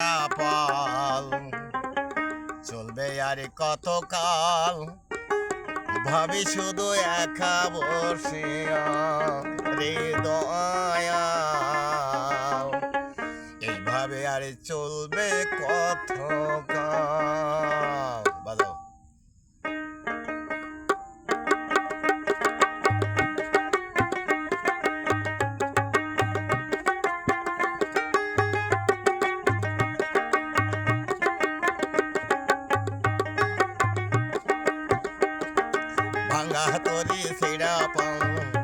পাল চলবে আর কত কাল ভাবি শুধু একা বসিয়া রে এইভাবে আর চলবে কত কাল বাজাও। ভাঙা তরি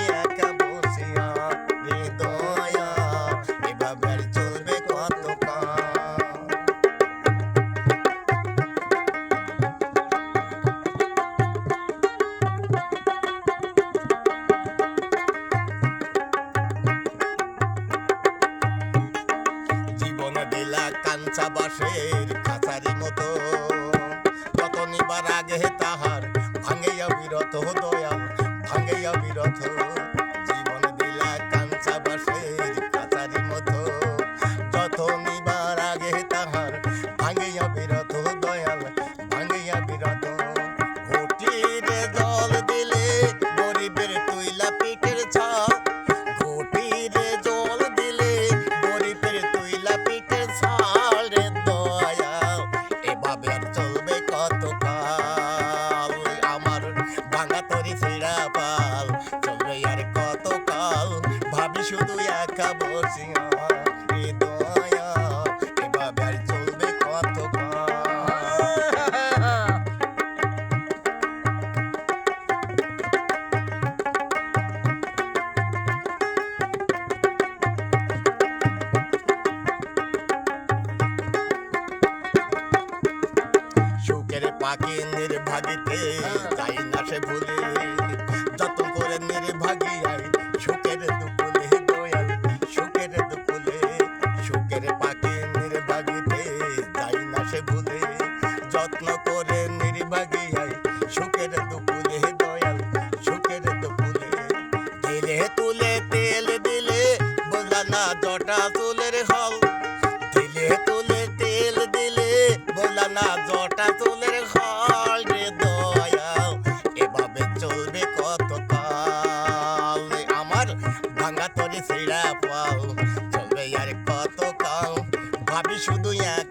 দিলা বাঁশের কাছারি মতো। কত নিবার আগে তাহার ভাঙ্গেয়া বিরত দয়াল ভাঙ্গেয়া বিরত শুধু একা চলবে কত সুখের পাখি নির্ভাগিতে যাই না সে ভুলে। যতন করে নির্ভাগিয়াই সুখের যত্ন করে নির্ভাগিয়াই সুখের দুপুলে দয়াল, সুখের দুপুলে দিলে তুলে তেল দিলে বোঝা না জটা চুলের হল। দিলে তুলে তেল দিলে বলা না জটা চুলের হল রে দয়া এভাবে চলবে কত কাল আমার ভাঙা তরি ছিড়া পাও চলবে আর কত কাল ভাবি শুধু একা